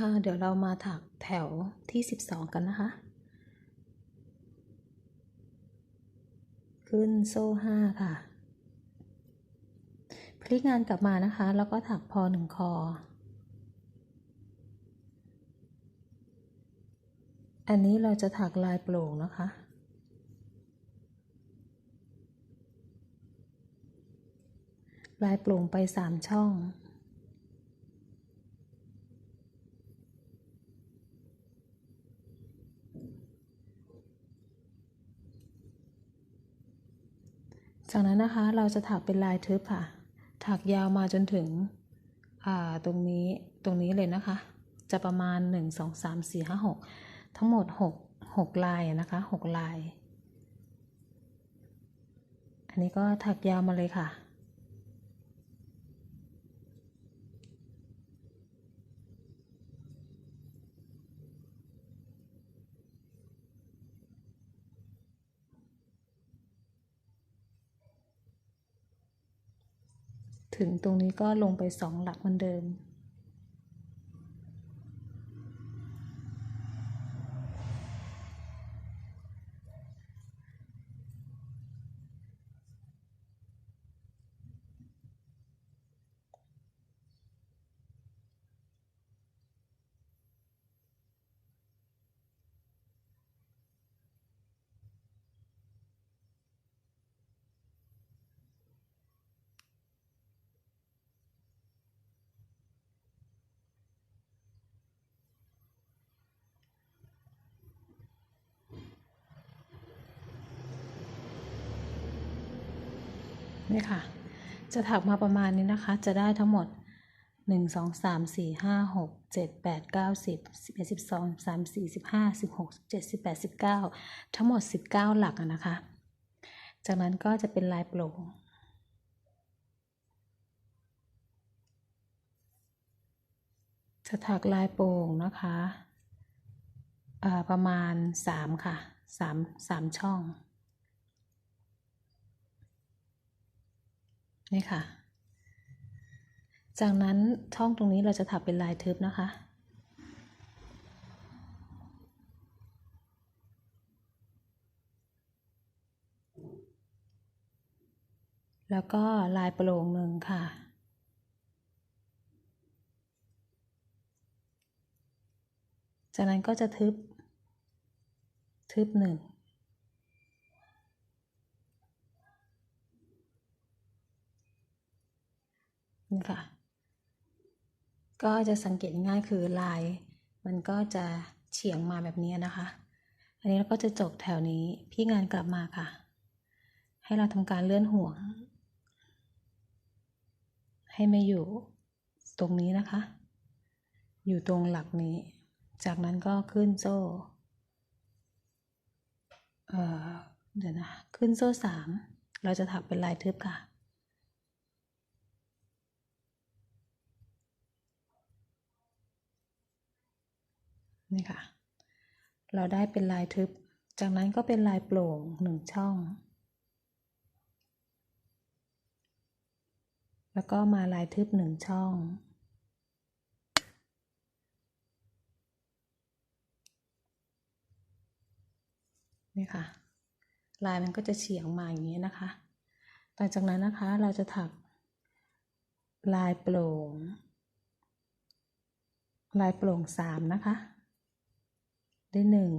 ค่ะ เดี๋ยวเรามาถักแถวที่ 12 กันนะคะ ขึ้นโซ่ 5 ค่ะ พลิกงานกลับมานะคะ แล้วก็ถักพอหนึ่งคอ อันนี้เราจะถักลายโปร่งนะคะลายโปร่งไป 3 ช่อง จากนั้นนะคะเราจะถักเป็นลายทึบค่ะ ถักยาวมาจนถึงตรงนี้ตรงนี้เลยนะคะ จะประมาณ 1 2 3 4 5 6 ทั้งหมด 6 6 ลายนะคะ6ลาย อันนี้ก็ถักยาวมาเลยค่ะ ถึงตรงนี้ก็ลงไปสองหลักเหมือนเดิม นี่ค่ะ จะถักมาประมาณนี้นะคะ จะได้ทั้งหมด 1 2 3 4 5 6 7 8 9 10 11 12 13 14 15 16 17 18 19 ทั้งหมด 19 หลักนะคะ จากนั้นก็จะเป็นลายโปร่งจะถักลายโปร่งนะคะประมาณ 3 ค่ะ 3 3 ช่อง นี่ค่ะ จากนั้นช่องตรงนี้เราจะถักเป็นลายทึบนะคะแล้วก็ลายโปร่งหนึ่งค่ะ จากนั้นก็จะทึบ ทึบหนึ่ง นี่ค่ะก็จะสังเกตง่ายคือลาย มันก็จะเฉียงมาแบบนี้นะคะ อันนี้เราก็จะจบแถวนี้พี่งานกลับมาค่ะ ให้เราทำการเลื่อนห่วง ให้ม่อยู่ตรงนี้นะคะ อยู่ตรงหลักนี้ จากนั้นก็ขึ้นโซ่เออเดี๋ยวนะ ขึ้นโซ่สาม เราจะถักเป็นลายทึบค่ะ นี่ค่ะ เราได้เป็นลายทึบ จากนั้นก็เป็นลายโปร่งหนึ่งช่อง แล้วก็มาลายทึบหนึ่งช่อง นี่ค่ะ ลายมันก็จะเฉียงมาอย่างนี้นะคะ ต่อจากนั้นนะคะเราจะถักลายโปร่ง ลายโปร่งสามนะคะ ได้หนึ่ง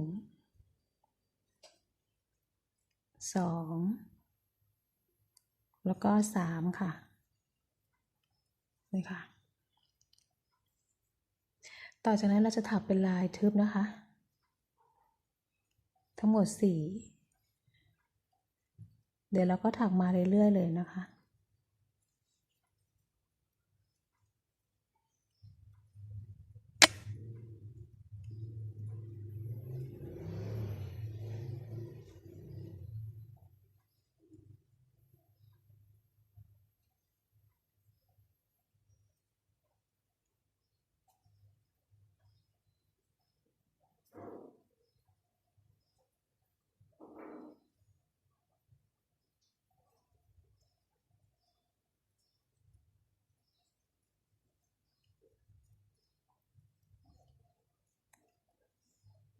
สองแล้วก็สามค่ะนี่ค่ะ ต่อจากนั้นเราจะถักเป็นลายทึบนะคะ ทั้งหมดสี่เดี๋ยวเราก็ถักมาเรื่อยๆเลยนะคะ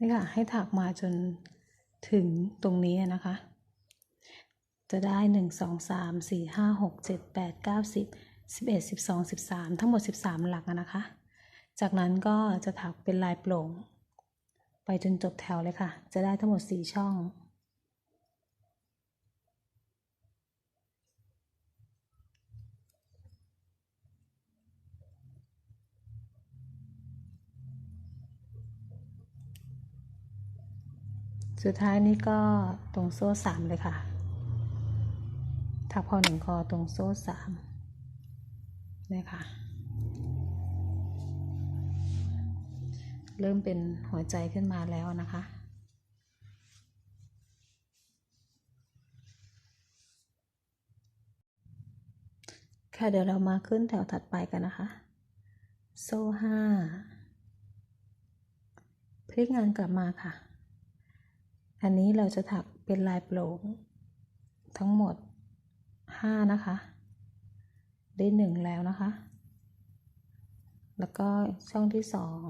นี่ค่ะ ให้ถักมาจนถึงตรงนี้นะคะ จะได้หนึ่งสองสามสี่ห้าหกเจ็ดแปดเก้าสิบสิบเอ็ดสิบสองสิบสามทั้งหมดสิบสามหลักนะคะ จากนั้นก็จะถักเป็นลายโปร่ง ไปจนจบแถวเลยค่ะ จะได้ทั้งหมดสี่ช่อง สุดท้ายนี้ก็ตรงโซ่สามเลยค่ะ ถักพอหนึ่งคอตรงโซ่สามเนี่ยค่ะ เริ่มเป็นหัวใจขึ้นมาแล้วนะคะค่ะเดี๋ยวเรามาขึ้นแถวถัดไปกันนะคะ โซ่ห้าพลิกงานกลับมาค่ะ อันนี้เราจะถักเป็นลายโปร่งทั้งหมดห้านะคะ ได้หนึ่งแล้วนะคะ แล้วก็ช่องที่สอง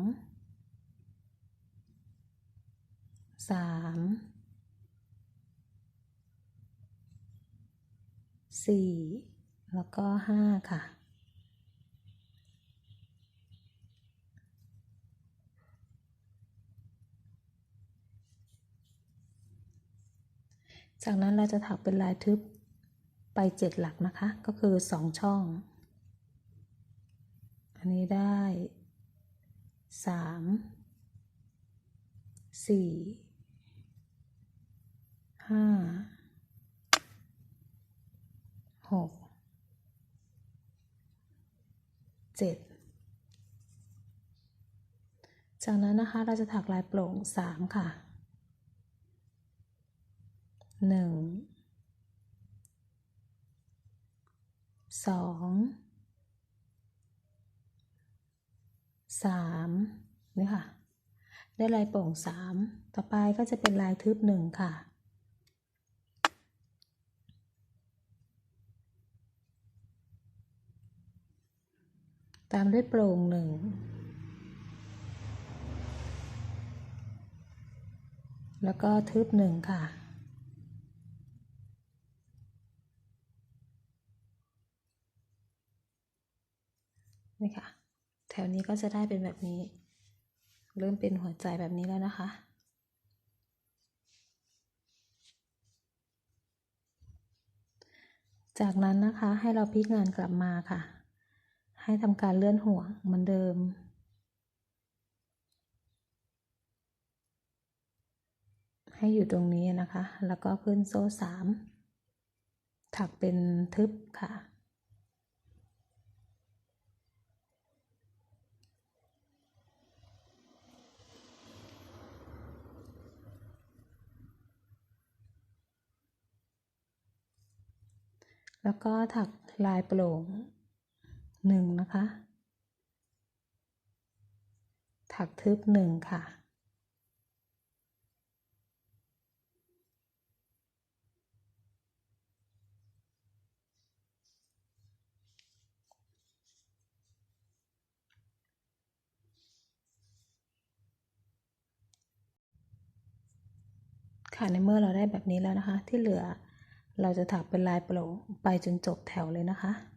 สามสี่แล้วก็ห้าค่ะ จากนั้นเราจะถักเป็นลายทึบไปเจ็ดหลักนะคะ ก็คือสองช่อง อันนี้ได้สามสี่ห้าหกเจ็ดจากนั้นนะคะเราจะถักลายโปร่งสามค่ะ หนึ่งสองสามนี่ค่ะ ได้ลายโปร่งสามต่อไปก็จะเป็นลายทึบหนึ่งค่ะ ตามด้วยโปร่งหนึ่งแล้วก็ทึบหนึ่งค่ะ นี่ค่ะ แถวนี้ก็จะได้เป็นแบบนี้ เริ่มเป็นหัวใจแบบนี้แล้วนะคะ จากนั้นนะคะให้เราพลิกงานกลับมาค่ะ ให้ทำการเลื่อนห่วงเหมือนเดิมให้อยู่ตรงนี้นะคะ แล้วก็ขึ้นโซ่สามถักเป็นทึบค่ะ แล้วก็ถักลายโปร่งหนึ่งนะคะ ถักทึบหนึ่งค่ะ ค่ะในเมื่อเราได้แบบนี้แล้วนะคะ ที่เหลือ เราจะถักเป็นลายโปร่งไปจนจบแถวเลยนะคะ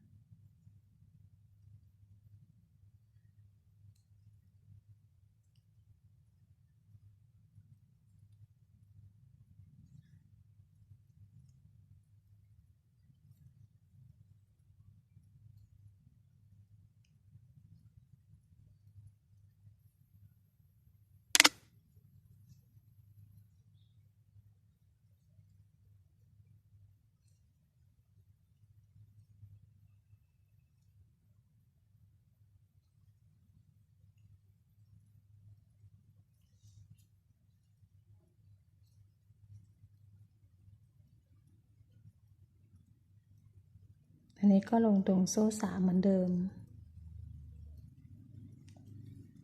อันนี้ก็ลงตรงโซ่สามเหมือนเดิม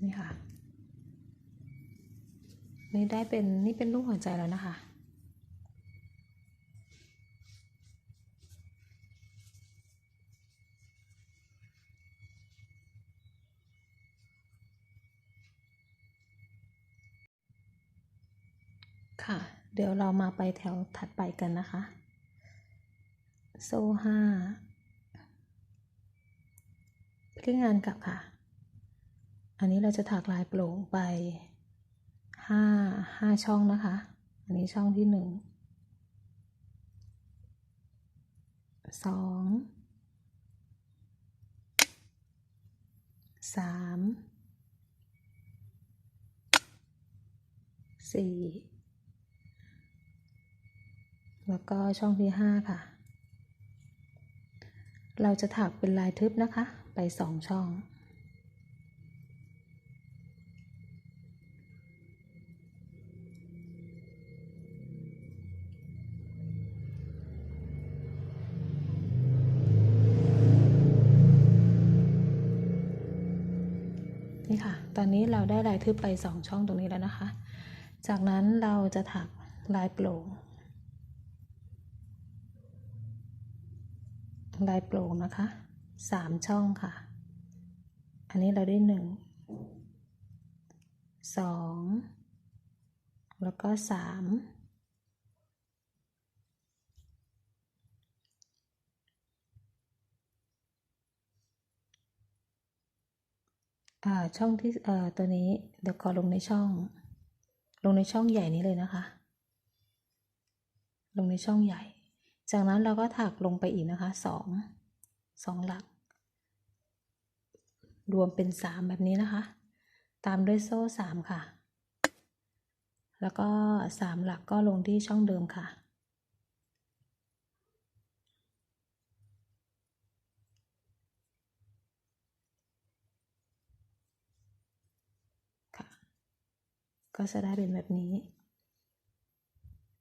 นี่ค่ะ นี่ได้เป็นนี่เป็นรูปหัวใจแล้วนะคะ ค่ะ เดี๋ยวเรามาไปแถวถัดไปกันนะคะ โซ่ห้า พลิกงานกลับค่ะ อันนี้เราจะถักลายโปร่งไปห้าห้าช่องนะคะ อันนี้ช่องที่หนึ่งสองสามสี่แล้วก็ช่องที่ห้าค่ะ เราจะถักเป็นลายทึบนะคะ ไปสองช่อง นี่ค่ะ ตอนนี้เราได้ลายทึบไปสองช่องตรงนี้แล้วนะคะ จากนั้นเราจะถักลายโปร่งลายโปร่งนะคะ สามช่องค่ะ อันนี้เราได้หนึ่งสองแล้วก็สามอ่าช่องที่เอ่อตัวนี้เดี๋ยวขอลงในช่อง ลงในช่องใหญ่นี้เลยนะคะ ลงในช่องใหญ่ จากนั้นเราก็ถักลงไปอีกนะคะสอง สองหลัก รวมเป็นสามแบบนี้นะคะ ตามด้วยโซ่สามค่ะ แล้วก็สามหลักก็ลงที่ช่องเดิมค่ะค่ะก็จะได้เป็นแบบนี้